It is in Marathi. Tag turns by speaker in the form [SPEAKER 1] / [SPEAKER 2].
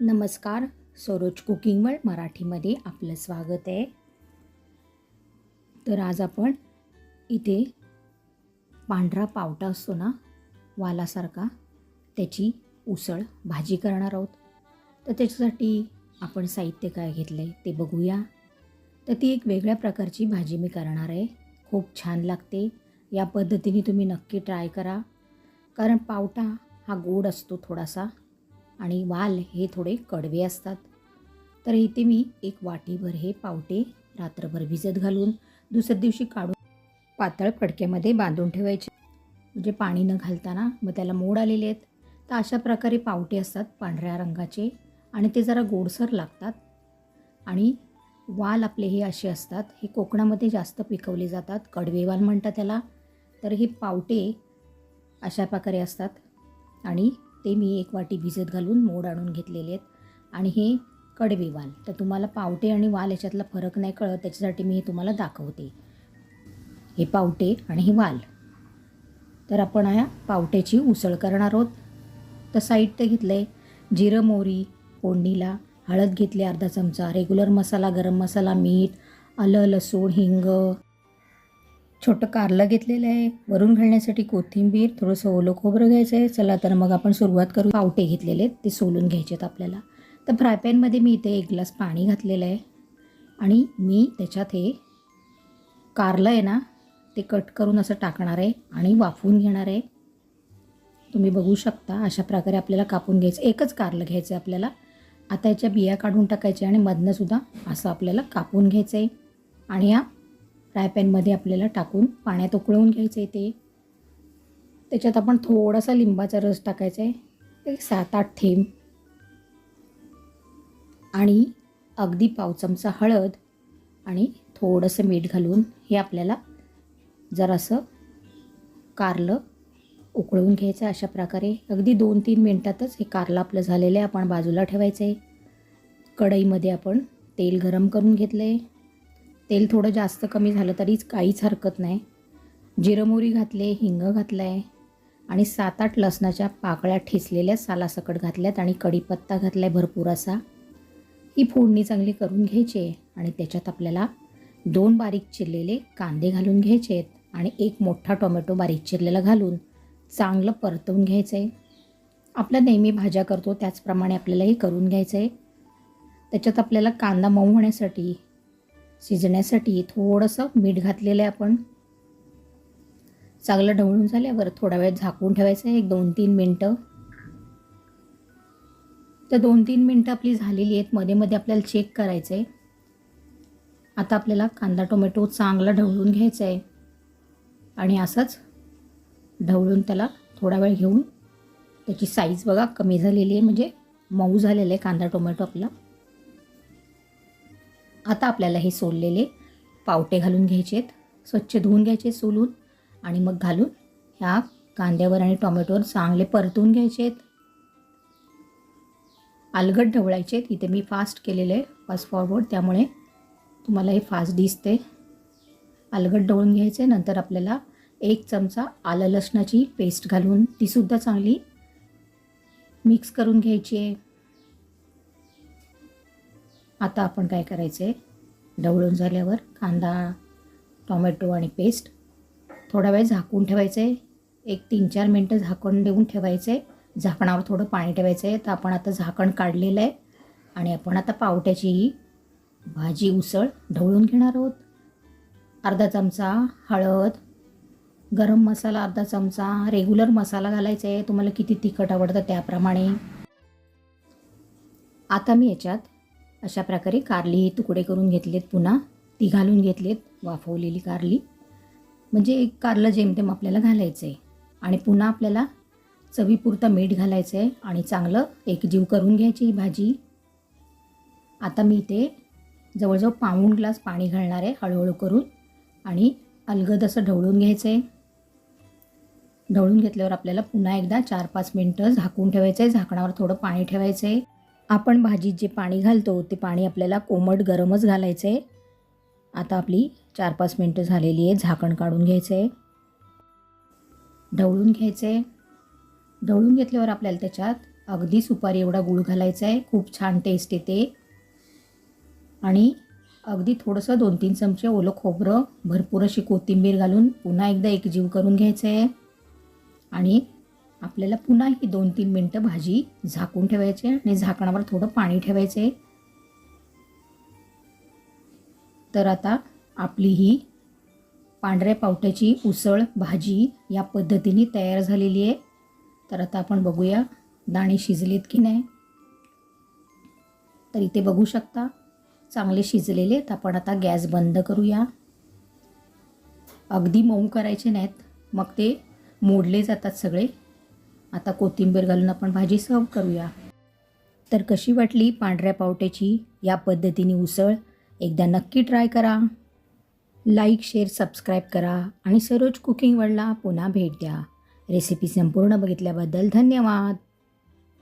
[SPEAKER 1] नमस्कार सरोज कुकिंगवर मराठीमध्ये आपलं स्वागत आहे. तर आज आपण इथे पांढरा पावटा असतो ना वालासारखा त्याची उसळ भाजी करणार आहोत. तर त्याच्यासाठी आपण साहित्य काय घेतलं आहे ते बघूया. तर ती एक वेगळ्या प्रकारची भाजी मी करणार आहे. खूप छान लागते. या पद्धतीने तुम्ही नक्की ट्राय करा. कारण पावटा हा गोड असतो थोडासा. आणि वाल हे थोडे कडवे असतात. तर इथे मी एक वाटीभर हे पावटे रात्रभर भिजत घालून दुसऱ्या दिवशी काढून पातळ फडक्यामध्ये बांधून ठेवायचे. म्हणजे पाणी न घालताना मग त्याला मोड आलेले आहेत. तर अशा प्रकारे पावटे असतात पांढऱ्या रंगाचे आणि ते जरा गोडसर लागतात. आणि वाल आपले हे असे असतात हे कोकणामध्ये जास्त पिकवले जातात कडवे वाल म्हणतात त्याला. तर हे पावटे अशा प्रकारे असतात. आणि ते मी एक वाटी भिजत घालून मोड आणून घेतलेले आहेत. आणि हे कडवे वाल. तर तुम्हाला पावटे आणि वाल याच्यातला फरक नाही कळत त्याच्यासाठी मी हे तुम्हाला दाखवते. हे पावटे आणि हे वाल. तर आपण या पावट्याची उसळ करणार आहोत. तर साहित्य घेतलं आहे जिरं मोहरी फोडणीला. हळद घेतली अर्धा चमचा. रेग्युलर मसाला गरम मसाला मीठ आलं लसूण हिंग छोटं कारलं घेतलेलं आहे. वरून घालण्यासाठी कोथिंबीर थोडंसं ओलं खोबरं घ्यायचं आहे. चला तर मग आपण सुरुवात करू. पावटे घेतलेले आहेत ते सोलून घ्यायचे आहेत आपल्याला. तर फ्रायपॅनमध्ये मी इथे एक ग्लास पाणी घातलेलं आहे. आणि मी त्याच्यात हे कारलं आहे ना ते कट करून असं टाकणार आहे आणि वाफवून घेणार आहे. तुम्ही बघू शकता अशा प्रकारे आपल्याला कापून घ्यायचं. एकच कारलं घ्यायचं आहे आपल्याला. आता याच्या बिया काढून टाकायच्या आणि मधनंसुद्धा असं आपल्याला कापून घ्यायचं आहे आणि या फ्राय पॅनमध्ये आपल्याला टाकून पाण्यात उकळवून घ्यायचं आहे ते. त्याच्यात आपण थोडासा लिंबाचा रस टाकायचा आहे. एक सात आठ थेंब. आणि अगदी पाव चमचा हळद आणि थोडंसं मीठ घालून हे आपल्याला जरासं कारलं उकळवून घ्यायचं अशा प्रकारे. अगदी दोन तीन मिनटातच हे कारलं आपलं झालेलं आहे. आपण बाजूला ठेवायचं आहे. कढईमध्ये आपण तेल गरम करून घेतलं आहे तेल थोडं जास्त कमी झालं तरीच काहीच हरकत नाही. जिरमोरी घातले हिंग घातलं आहे आणि सात आठ लसणाच्या पाकळ्या ठेचलेल्या सालासकट घातल्यात आणि कढीपत्ता घातला आहे भरपूर असा. ही फोडणी चांगली करून घ्यायची आहे आणि त्याच्यात आपल्याला दोन बारीक चिरलेले कांदे घालून घ्यायचे आहेत आणि एक मोठा टोमॅटो बारीक चिरलेला घालून चांगलं परतवून घ्यायचं आहे आपल्या नेहमी भाज्या करतो त्याचप्रमाणे आपल्याला हे करून घ्यायचं आहे त्याच्यात आपल्याला कांदा मऊ होण्यासाठी शिजण्यासाठी थोडंसं मीठ घातलेलं आहे आपण. चांगलं ढवळून झाल्यावर थोडा वेळ झाकून ठेवायचं आहे एक दोन तीन मिनटं. तर दोन तीन मिनटं आपली झालेली आहेत मध्ये मध्ये आपल्याला चेक करायचं आहे आता आपल्याला कांदा टोमॅटो चांगला ढवळून घ्यायचा आहे आणि असंच ढवळून त्याला थोडा वेळ घेऊन त्याची साईज बघा कमी झालेली आहे म्हणजे मऊ झालेलं आहे कांदा टोमॅटो आपला. आता आपल्याला हे सोललेले पावटे घालून घ्यायचे आहेत. स्वच्छ धुवून घ्यायचे सोलून आणि मग घालून ह्या कांद्यावर आणि टोमॅटोवर चांगले परतून घ्यायचे आहेत. अलगट ढवळायचे आहेत. इथे मी फास्ट केलेलं आहे. फास्ट फॉरवर्ड त्यामुळे तुम्हाला हे फास्ट दिसते. अलगट ढवळून घ्यायचे नंतर आपल्याला एक चमचा आलं लसणाची पेस्ट घालून तीसुद्धा चांगली मिक्स करून घ्यायची आहे. आता आपण काय करायचं आहे ढवळून झाल्यावर कांदा टोमॅटो आणि पेस्ट थोडा वेळ झाकून ठेवायचं आहे एक तीन चार मिनटं झाकण देऊन ठेवायचं आहे झाकणावर थोडं पाणी ठेवायचं आहे तर आपण आता झाकण काढलेलं आहे. आणि आपण आता पावट्याची ही भाजी उसळ ढवळून घेणार आहोत. अर्धा चमचा हळद गरम मसाला अर्धा चमचा रेग्युलर मसाला घालायचा आहे तुम्हाला किती तिखट आवडतं त्याप्रमाणे. आता मी याच्यात अशा प्रकारे कारली हे तुकडे करून घेतलेत पुन्हा. ती घालून घेतलेत वाफवलेली कारली. म्हणजे एक कारलं जेमतेम आपल्याला घालायचं आहे आणि पुन्हा आपल्याला चवीपुरतं मीठ घालायचं आहे आणि चांगलं एकजीव करून घ्यायची ही भाजी. आता मी इथे जवळजवळ पाऊण ग्लास पाणी घालणार आहे हळूहळू करून. आणि अलगद असं ढवळून घ्यायचं आहे ढवळून घेतल्यावर आपल्याला पुन्हा एकदा चार पाच मिनटं झाकून ठेवायचं आहे झाकणावर थोडं पाणी ठेवायचं आहे आपण भाजीत जे पाणी घालतो ते पाणी आपल्याला कोमट गरमच घालायचं आहे आता आपली चार पाच मिनटं झालेली आहे झाकण काढून घ्यायचं आहे ढवळून घ्यायचं आहे ढवळून घेतल्यावर आपल्याला त्याच्यात अगदी सुपारी एवढा गूळ घालायचा आहे खूप छान टेस्ट येते. आणि अगदी थोडंसं दोन तीन चमचे ओलं खोबरं भरपूर अशी कोथिंबीर घालून पुन्हा एकदा एकजीव करून घ्यायचं आहे आणि आपल्याला पुन्हा ही दोन तीन मिनटं भाजी झाकून ठेवायची आहे आणि झाकणावर थोडं पाणी ठेवायचं आहे. तर आता आपली ही पांढऱ्या पावट्याची उसळ भाजी या पद्धतीने तयार झालेली आहे. तर आता आपण बघूया दाणे शिजलेत की नाही. तर इथे बघू शकता चांगले शिजलेले आहेत. आपण आता गॅस बंद करूया. अगदी मऊ करायचे नाहीत. मग ते मोडले जातात सगळे. आता कोथिंबीर घालून आपण भाजी सर्व करूया. तर कशी वाटली पांढऱ्या पावट्याची या पद्धतीने उसळ? एकदा नक्की ट्राय करा. लाईक शेअर सबस्क्राईब करा आणि सरोज कुकिंग वर्ल्डला पुन्हा भेट द्या. रेसिपी संपूर्ण बघितल्याबद्दल धन्यवाद.